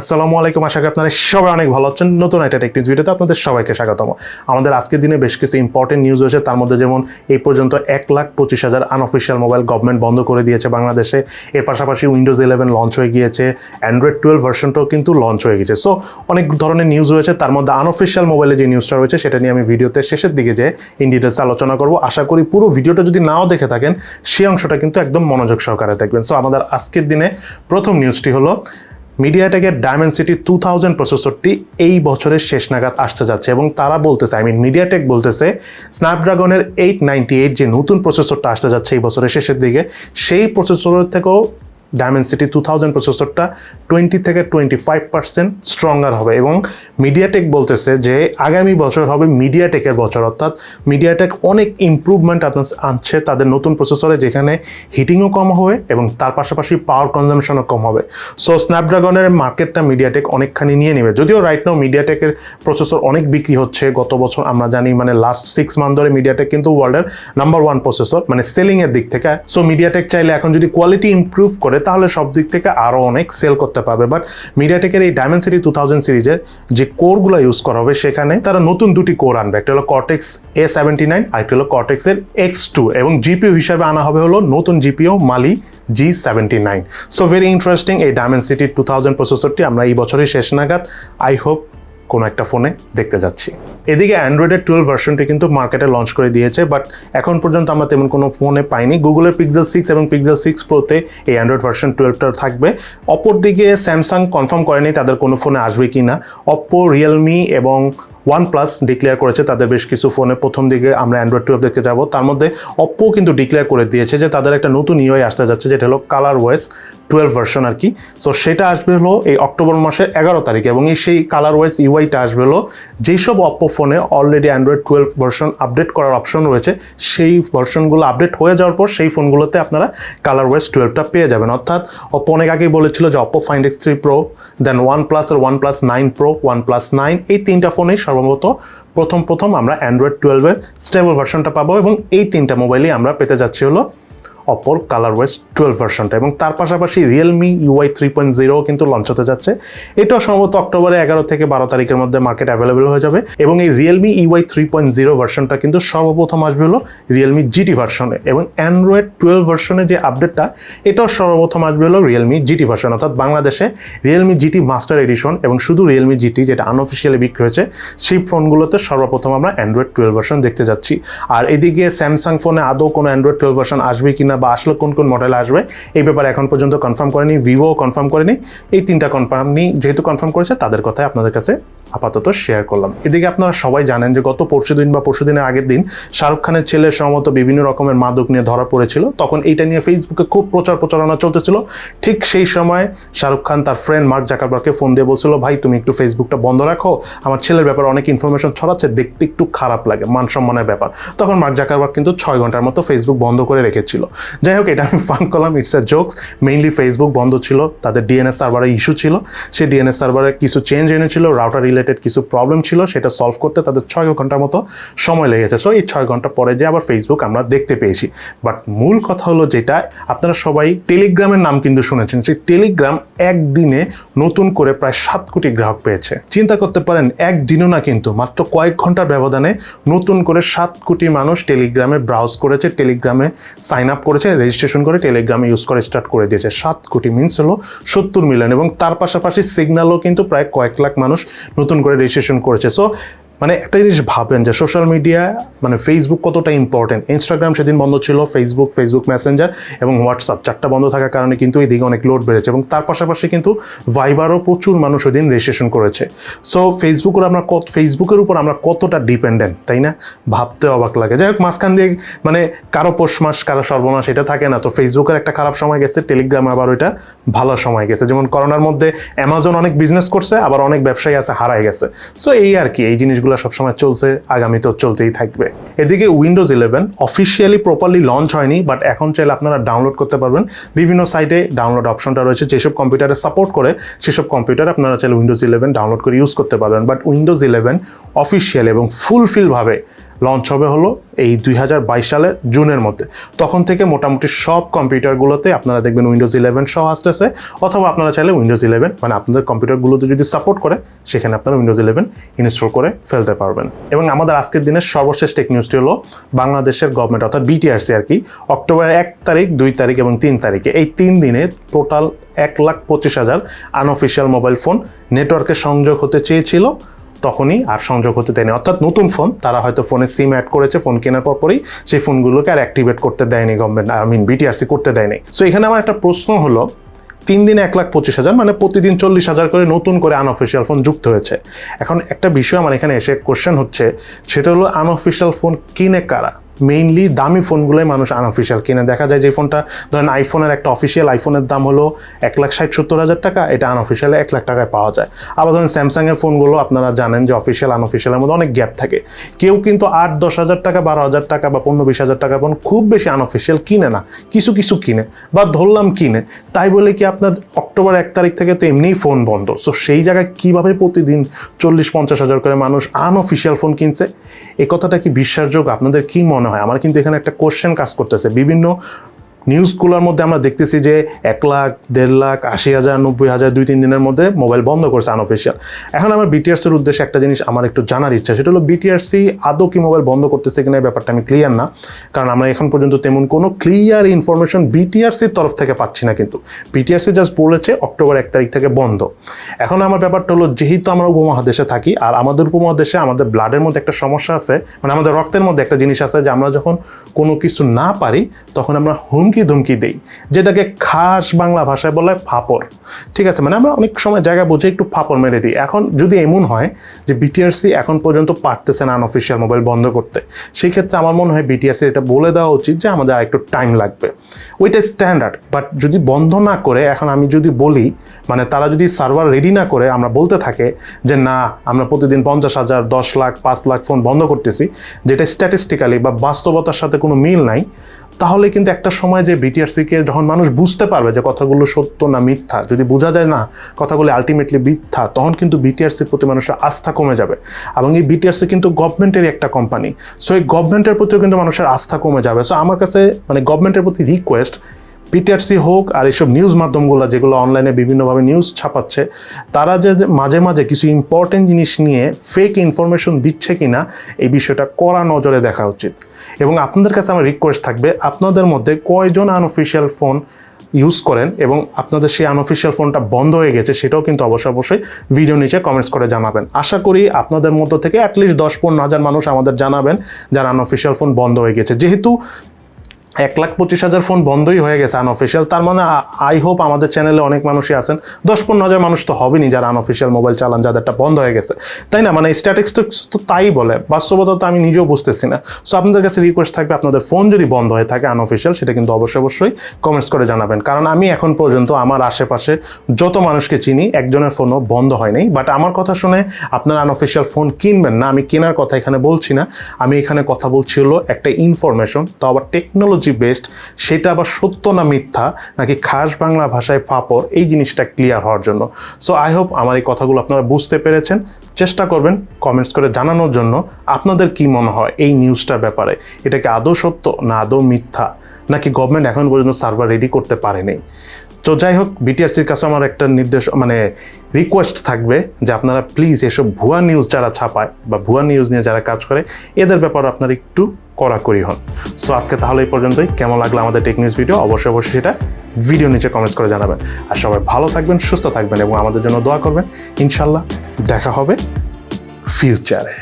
আসসালামু আলাইকুম, আশা করি আপনারা সবাই অনেক ভালো আছেন। নতুন একটা টেকনিক্স ভিডিওতে আপনাদের সবাইকে স্বাগতম। আমাদের আজকের দিনে বেশ কিছু ইম্পর্টেন্ট নিউজ হয়েছে তার মধ্যে যেমন এই পর্যন্ত এক লাখ পঁচিশ হাজার আনঅফিসিয়াল মোবাইল গভর্নমেন্ট বন্ধ করে দিয়েছে বাংলাদেশে। এর পাশাপাশি উইন্ডোজ ইলেভেন লঞ্চ হয়ে গিয়েছে। অ্যান্ড্রয়েড টুয়েলভ ভার্সনটাও কিন্তু লঞ্চ হয়ে গেছে সো অনেক ধরনের নিউজ রয়েছে। তার মধ্যে আনঅফিসিয়াল মোবাইলে যে নিউজটা রয়েছে, সেটা নিয়ে আমি ভিডিওতে শেষের দিকে যে ইন ডিটেলস আলোচনা করব। আশা করি পুরো ভিডিওটা যদি নাও দেখে থাকেন সেই অংশটা কিন্তু একদম মনোযোগ সহকারে দেখবেন। সো আমাদের আজকের দিনে প্রথম নিউজটি হলো মিডিয়াটেকের ডায়মেন্সিটি টু থাউজেন্ড প্রসেসরটি এই বছরের শেষ নাগাদ আসতে যাচ্ছে এবং তারা বলতেছে আই মিন মিডিয়াটেক বলতেছে স্ন্যাপড্রাগনের এইট নাইনটি এইট যে নতুন প্রসেসরটা আসতে যাচ্ছে এই বছরের শেষের দিকে, সেই প্রসেসরের থেকেও ডায়মেন্সিটি টু থাউজেন্ড প্রসেসরটা টোয়েন্টি থেকে টোয়েন্টি ফাইভ পার্সেন্ট স্ট্রঙ্গার হবে এবং মিডিয়াটেক বলতেছে যে আগামী বছর হবে মিডিয়াটেকের বছর, অর্থাৎ মিডিয়াটেক অনেক ইম্প্রুভমেন্ট আনছে তাদের নতুন প্রসেসরে যেখানে হিটিংও কম হবে এবং তার পাশাপাশি পাওয়ার কনজামশনও কম হবে। সো স্ন্যাপড্রাগনের মার্কেটটা মিডিয়াটেক অনেকখানি নিয়ে নেবে। যদিও রাইট নাও মিডিয়াটেকের প্রসেসর অনেক বিক্রি হচ্ছে, গত বছর আমরা জানি মানে লাস্ট সিক্স মান্থ ধরে মিডিয়াটেক কিন্তু ওয়ার্ল্ডের নাম্বার ওয়ান প্রসেসর মানে সেলিংয়ের দিক থেকে। সো মিডিয়াটেক চাইলে এখন যদি কোয়ালিটি ইমপ্রুভ করে তাহলে সব দিক থেকে আরও অনেক সেল করতে পারবে। বাট মিডিয়াটেকের এই ডায়মন্ড সিটি টু থাউজেন্ড সিরিজের যে কোরগুলো ইউজ করা হবে, সেখানে তারা নতুন দুটি কোর আনবে। একটা হলো কটেক্স এ সেভেন্টি নাইন আর একটা হলো কর্টেক্সের এক্স টু এবং জিপিও হিসাবে আনা হবে হলো নতুন GPU Mali G seventy nine so very interesting এই ডায়মন্ড সিটি টু থাউজেন্ড প্রসেসরটি আমরা এই বছরের শেষ নাগাদ আই হোপ কোনো একটা ফোনে দেখতে যাচ্ছি। এদিকে অ্যান্ড্রয়েডের টুয়েলভ ভার্সনটি কিন্তু মার্কেটে লঞ্চ করে দিয়েছে বাট এখন পর্যন্ত আমরা তেমন কোনো ফোনে পাইনি। গুগলের পিক্সেল সিক্স এবং পিক্সেল সিক্স প্রোতে এই অ্যান্ড্রয়েড ভার্সন টুয়েলভটা থাকবে। অপর দিকে স্যামসাং কনফার্ম করেনি তাদের কোনো ফোনে আসবে কি না অপো রিয়েলমি এবং ওয়ান প্লাস ডিক্লেয়ার করেছে, তাদের বেশ কিছু ফোনে প্রথম দিকে আমরা অ্যান্ড্রয়েড টুয়েলভ দেখতে যাব। তার মধ্যে অপ্পো কিন্তু ডিক্লেয়ার করে দিয়েছে যে তাদের একটা নতুন ইউআই আসতে যাচ্ছে, যেটা হলো কালার ওয়েস টুয়েলভ ভার্সন আর কি। সো সেটা আসবে হলো এই অক্টোবর মাসের এগারো তারিখে এবং এই সেই কালার ওয়েস ইউআইটা আসবে হলো যেসব অপ্পো ফোনে already Android twelve version update করার অপশন রয়েছে, সেই ভার্সনগুলো আপডেট হয়ে যাওয়ার পর সেই ফোনগুলোতে আপনারা কালার ওয়েস টুয়েলভটা পেয়ে যাবেন। অর্থাৎ অপ্পো অনেক আগেই বলেছিল যে Oppo Find X three Pro then OnePlus আর OnePlus nine Pro OnePlus nine এই তিনটা ফোনেই সর্বমত প্রথম প্রথম আমরা অ্যান্ড্রয়েড টুয়েলভের স্টেবল ভার্সনটা পাবো এবং এই তিনটা মোবাইলই আমরা পেতে যাচ্ছি হলো অপর কালার ওয়েস টুয়েলভ ভার্সনটা এবং তার পাশাপাশি রিয়েলমি ইউআই থ্রি পয়েন্ট জিরোও কিন্তু লঞ্চ হতে যাচ্ছে। এটাও সম্ভবত অক্টোবরে এগারো থেকে বারো তারিখের মধ্যে মার্কেট অ্যাভেলেবেল হয়ে যাবে এবং এই Realme UI three point zero ভার্সনটা কিন্তু সর্বপ্রথম আসবে হলো রিয়েলমি জিটি ভার্সনে এবং অ্যান্ড্রয়েড টুয়েলভ ভার্সনের যে আপডেটটা এটাও সর্বপ্রথম আসবে হলো রিয়েলমি জিটি ভার্সন অর্থাৎ বাংলাদেশে রিয়েলমি জিটি মাস্টার এডিশন এবং শুধু রিয়েলমি জিটি যেটা আনঅফিসিয়ালি বিক্রি হয়েছে, সেই ফোনগুলোতে সর্বপ্রথম আমরা অ্যান্ড্রয়েড টুয়েলভ ভার্সন দেখতে যাচ্ছি। আর এদিকে স্যামসাং ফোনে আদৌ কোনো অ্যান্ড্রয়েড টুয়েলভ ভার্সন আসবে কিনা বা আসলে কোন কোন মডেল আসবে, এই ব্যাপারে এখন পর্যন্ত কনফার্ম করেনি ভিভো কনফার্ম করেনি। এই তিনটা কনফার্ম যেহেতু কনফার্ম করেছে, তাদের কথাই আপনাদের কাছে আপাতত শেয়ার করলাম। এদিকে আপনারা সবাই জানেন যে গত পরশু দিন বা পরশু দিনের আগের দিন শাহরুখ খানের ছেলে সম্ভবত বিভিন্ন রকমের মাদক নিয়ে ধরা পড়েছিল। তখন এইটা নিয়ে ফেসবুকে খুব প্রচার প্রচারণা চলতেছিল। ঠিক সেই সময় শাহরুখ খান তার ফ্রেন্ড মার্ক জাকারবার্গকে ফোন দিয়ে বলছিল, ভাই, তুমি একটু ফেসবুকটা বন্ধ রাখো। আমার ছেলের ব্যাপারে অনেক ইনফরমেশন ছড়াচ্ছে, দেখতে একটু খারাপ লাগে, মান সম্মানের ব্যাপার। তখন মার্ক জাকারবার্গ কিন্তু ছয় ঘণ্টার মতো ফেসবুক বন্ধ করে রেখেছিল। যাই হোক, এটা আমি ফান করলাম it's a jokes mainly Facebook বন্ধ ছিল, তাদের ডিএনএস সার্ভারে ইস্যু ছিল। সেই ডিএনএস সার্ভারে কিছু চেঞ্জ এনেছিল রাউটার রিলেটেড কিছু প্রবলেম ছিল, সেটা সলভ করতে তাদের ছয় ঘণ্টার মতো সময় লেগেছে। সো এই ছয় ঘণ্টা পরে যে আবার ফেসবুক আমরা দেখতে পেয়েছি। বাট মূল কথা হলো যেটা, আপনারা সবাই টেলিগ্রামের নাম কিন্তু শুনেছেন। সেই টেলিগ্রাম একদিনে নতুন করে প্রায় সাত কোটি গ্রাহক পেয়েছে। চিন্তা করতে পারেন, একদিনও না কিন্তু, মাত্র কয়েক ঘণ্টার ব্যবধানে নতুন করে সাত কোটি মানুষ টেলিগ্রামে ব্রাউজ করেছে টেলিগ্রামে সাইন আপ করেছে রেজিস্ট্রেশন করে টেলিগ্রামে ইউজ করে স্টার্ট করে দিয়েছে। সাত কোটি মিনস হলো সত্তর মিলিয়ন এবং তার পাশাপাশি সিগন্যালও কিন্তু প্রায় কয়েক লাখ মানুষ নতুন করে রেজিস্ট্রেশন করেছে। সো মানে একটা জিনিস ভাবেন যে সোশ্যাল মিডিয়া মানে ফেসবুক কতটা ইম্পর্টেন্ট ইনস্টাগ্রাম সেদিন বন্ধ ছিল ফেসবুক ফেসবুক মেসেঞ্জার এবং হোয়াটসঅ্যাপ চারটা বন্ধ থাকার কারণে কিন্তু এদিকে অনেক লোড বেড়েছে এবং তার পাশাপাশি কিন্তু ভাইবারও প্রচুর মানুষ ওই দিন রেজিস্ট্রেশন করেছে। সো ফেসবুকের আমরা কত ফেসবুকের উপর আমরা কতটা ডিপেন্ডেন্ট তাই না? ভাবতে অবাক লাগে। যাই হোক, মাঝখান দিয়ে মানে কারও পোষ মাস, কারও সর্বনাশ এটা থাকে না। তো ফেসবুকের একটা খারাপ সময় গেছে টেলিগ্রাম আবার ওইটা ভালো সময় গেছে। যেমন করোনার মধ্যে অ্যামাজন অনেক বিজনেস করছে, আবার অনেক ব্যবসায়ী আছে, হারায় গেছে। সো এই আর কি, এই জিনিসগুলো সবসময় চলছে আগামীতেও চলতেই থাকবে। এদিকে Windows eleven officially properly launch হয়নি বাট এখন চাইলে আপনারা ডাউনলোড করতে পারবেন। বিভিন্ন সাইটে ডাউনলোড অপশনটা রয়েছে, যেসব কম্পিউটারে সাপোর্ট করে, সেসব কম্পিউটার আপনারা চাইলে উইন্ডোজ ইলেভেন ডাউনলোড করে ইউজ করতে পারবেন। বাট উইন্ডোজ ইলেভেন অফিসিয়ালি এবং ফুলফিলভাবে লঞ্চ হবে হলো এই দুই হাজার বাইশ সালের জুনের মধ্যে। তখন থেকে মোটামুটি সব কম্পিউটারগুলোতে আপনারা দেখবেন উইন্ডোজ ইলেভেন সহ আসতেছে, অথবা আপনারা চাইলে উইন্ডোজ ইলেভেন মানে আপনাদের কম্পিউটারগুলোতে যদি সাপোর্ট করে, সেখানে আপনারা উইন্ডোজ ইলেভেন ইনস্টল করে ফেলতে পারবেন। এবং আমাদের আজকের দিনের সর্বশেষ টেক নিউজটি হলো বাংলাদেশের গভর্নমেন্ট অর্থাৎ বিটিআরসি আর কি অক্টোবরের এক তারিখ, দুই তারিখ এবং তিন তারিখে। এই তিন দিনে টোটাল এক লাখ পঁচিশ হাজার আনঅফিসিয়াল মোবাইল ফোন নেটওয়ার্কে সংযোগ হতে চেয়েছিল। তখনই আর সংযোগ হতে দেয়নি। অর্থাৎ নতুন ফোন তারা হয়তো ফোনে সিম অ্যাড করেছে ফোন কেনার পর পরই সেই ফোনগুলোকে আর অ্যাক্টিভেট করতে দেয়নি গভর্নমেন্ট আই মিন বিটিআরসি করতে দেয়নি। সো এখানে আমার একটা প্রশ্ন হলো, তিন দিনে এক লাখ পঁচিশ হাজার মানে প্রতিদিন চল্লিশ হাজার করে নতুন করে আনঅফিসিয়াল ফোন যুক্ত হয়েছে। এখন একটা বিষয় আমার এখানে এসে কোশ্চেন হচ্ছে, সেটা হলো আনঅফিসিয়াল ফোন কিনে কারা? মেইনলি দামি ফোনগুলোই মানুষ আনঅফিসিয়াল কিনে। দেখা যায় যে ফোনটা, ধরেন আইফোনের একটা অফিসিয়াল আইফোনের দাম হলো এক লাখ ষাট সত্তর হাজার টাকা, এটা আনঅফিসিয়ালে এক লাখ টাকায় পাওয়া যায়। আবার ধরেন স্যামসাংয়ের ফোনগুলো আপনারা জানেন যে অফিসিয়াল আনঅফিসিয়ালের মধ্যে অনেক গ্যাপ থাকে। কেউ কিন্তু আট, দশ হাজার টাকা, বারো হাজার টাকা বা পনেরো, বিশ হাজার টাকা ফোন খুব বেশি আনঅফিসিয়াল কিনে না। কিছু কিছু কিনে বা ধরলাম কিনে। তাই বলে কি আপনার অক্টোবর এক তারিখ থেকে তো এমনিই ফোন বন্ধ। সো সেই জায়গায় কীভাবে প্রতিদিন চল্লিশ, পঞ্চাশ হাজার করে মানুষ আনঅফিসিয়াল ফোন কিনছে? এই কথাটা কি বিশ্বাসযোগ্য? আপনাদের কি মনে হয়। আমার কিন্তু এখানে একটা কোশ্চেন কাজ করতেছে। বিভিন্ন নিউজগুলোর মধ্যে আমরা দেখতেছি যে এক লাখ, দেড় লাখ, আশি হাজার, নব্বই হাজার দুই, তিন দিনের মধ্যে মোবাইল বন্ধ করছে আনঅফিসিয়াল এখন আমার বিটিআরসির উদ্দেশ্যে একটা জিনিস আমার একটু জানার ইচ্ছা, সেটা হলো বিটিআরসি আদৌ কি মোবাইল বন্ধ করতেছে কিনা ব্যাপারটা আমি ক্লিয়ার না। কারণ আমরা এখন পর্যন্ত তেমন কোনো ক্লিয়ার ইনফরমেশন বিটিআরসির তরফ থেকে পাচ্ছি না কিন্তু। বিটিআরসি জাস্ট বলেছে অক্টোবর এক তারিখ থেকে বন্ধ। এখন আমার ব্যাপারটা হলো, যেহেতু আমরা উপমহাদেশে থাকি, আর আমাদের উপমহাদেশে আমাদের ব্লাডের মধ্যে একটা সমস্যা আছে মানে আমাদের রক্তের মধ্যে একটা জিনিস আছে যে আমরা যখন কোনো কিছু না পারি, তখন আমরা হুমকি ধুমকি দেই, যেটাকে খাস বাংলা ভাষায় বলে ফাপড়। ঠিক আছে? মানে আমরা অনেক সময় জায়গা বুঝে একটু ফাপড় মেরে দিই। এখন যদি এমন হয় যে বিটিআরসি এখন পর্যন্ত পারতেছে না আনঅফিসিয়াল মোবাইল বন্ধ করতে সেই ক্ষেত্রে আমার মনে হয় বিটিআরসি এটা বলে দেওয়া উচিত যে আমাদের আর একটু টাইম লাগবে ওইটা স্ট্যান্ডার্ড বাট যদি বন্ধ না করে, এখন আমি যদি বলি মানে তারা যদি সার্ভার রেডি না করে, আমরা বলতে থাকে যে না, আমরা প্রতিদিন পঞ্চাশ হাজার, দশ লাখ, পাঁচ লাখ ফোন বন্ধ করতেছি, যেটা স্ট্যাটিস্টিক্যালি বা বাস্তবতার সাথে কোনো মিল নাই তাহলে কিন্তু একটা সময় যে বিটিআরসিকে যখন মানুষ বুঝতে পারবে যে কথাগুলো সত্য না মিথ্যা, যদি বোঝা যায় না কথাগুলো আলটিমেটলি মিথ্যা, তখন কিন্তু বিটিআরসির প্রতি মানুষের আস্থা কমে যাবে। এবং এই বিটিআরসি কিন্তু গভর্নমেন্টেরই একটা কোম্পানি সো এই গভর্নমেন্টের প্রতিও কিন্তু মানুষের আস্থা কমে যাবে। সো আমার কাছে মানে গভর্নমেন্টের প্রতি রিকোয়েস্ট পিটিআরসি হোক আর এইসব নিউজ মাধ্যমগুলো, যেগুলো অনলাইনে বিভিন্নভাবে নিউজ ছাপাচ্ছে, তারা যে মাঝে মাঝে কিছু ইম্পর্টেন্ট জিনিস নিয়ে ফেক ইনফরমেশন দিচ্ছে কি না এই বিষয়টা কড়া নজরে দেখা উচিত। এবং আপনাদের কাছে আমার রিকোয়েস্ট থাকবে, আপনাদের মধ্যে কয়জন আনঅফিসিয়াল ফোন ইউজ করেন এবং আপনাদের সেই আনঅফিসিয়াল ফোনটা বন্ধ হয়ে গেছে, সেটাও কিন্তু অবশ্যই অবশ্যই ভিডিও নিচে কমেন্টস করে জানাবেন। আশা করি আপনাদের মধ্য থেকে অ্যাটলিস্ট দশ পনেরো হাজার মানুষ আমাদের জানাবেন যার আনঅফিসিয়াল ফোন বন্ধ হয়ে গেছে। যেহেতু এক লাখ পঁচিশ হাজার ফোন বন্ধই হয়ে গেছে আনঅফিসিয়াল তার মানে আই হোপ আমাদের চ্যানেলে অনেক মানুষই আছেন। দশ পনেরো হাজার মানুষ তো হবেনি যারা আনঅফিসিয়াল মোবাইল চালান, যাদেরটা বন্ধ হয়ে গেছে। তাই না? মানে স্ট্যাটিস্টিক্স তো তাই বলে। বাস্তবতা তো আমি নিজেও বুঝতেছি না। সো আপনাদের কাছে রিকোয়েস্ট থাকবে, আপনাদের ফোন যদি বন্ধ হয়ে থাকে আনঅফিসিয়াল সেটা কিন্তু অবশ্যই অবশ্যই কমেন্টস করে জানাবেন। কারণ আমি এখন পর্যন্ত আমার আশেপাশে যত মানুষকে চিনি, একজনের ফোনও বন্ধ হয়নি বাট আমার কথা শুনে আপনারা আনঅফিসিয়াল ফোন কিনবেন না। আমি কেনার কথা এখানে বলছি না। আমি এখানে কথা বলছি হলো একটা ইনফরমেশন তো আবার টেকনোলজি বেসড সেটা আবার সত্য না মিথ্যা, নাকি খাস বাংলা ভাষায় ফাপড়, এই জিনিসটা ক্লিয়ার হওয়ার জন্য। সো আই হোপ আমার এই কথাগুলো আপনারা বুঝতে পেরেছেন। চেষ্টা করবেন কমেন্টস করে জানানোর জন্য আপনাদের কি মনে হয় এই নিউজটার ব্যাপারে। এটাকে আদৌ সত্য না আদৌ মিথ্যা? নাকি গভর্নমেন্ট এখন পর্যন্ত সার্ভার রেডি করতে পারেনি? তো যাই হোক বিটিআরসির কাছে আমার একটা নির্দেশ মানে রিকোয়েস্ট থাকবে যে আপনারা প্লিজ এসব ভুয়া নিউজ যারা ছাপায় বা ভুয়া নিউজ নিয়ে যারা কাজ করে, এদের ব্যাপারে আপনারা একটু কড়াকড়ি হন। সো আজকে তাহলে এই পর্যন্তই। কেমন লাগল আমাদের টেক নিউজ ভিডিও অবশ্যই অবশ্যই সেটা ভিডিও নিচে কমেন্টস করে জানাবেন। আর সবাই ভালো থাকবেন, সুস্থ থাকবেন এবং আমাদের জন্য দোয়া করবেন। ইনশাল্লাহ দেখা হবে ফিউচারে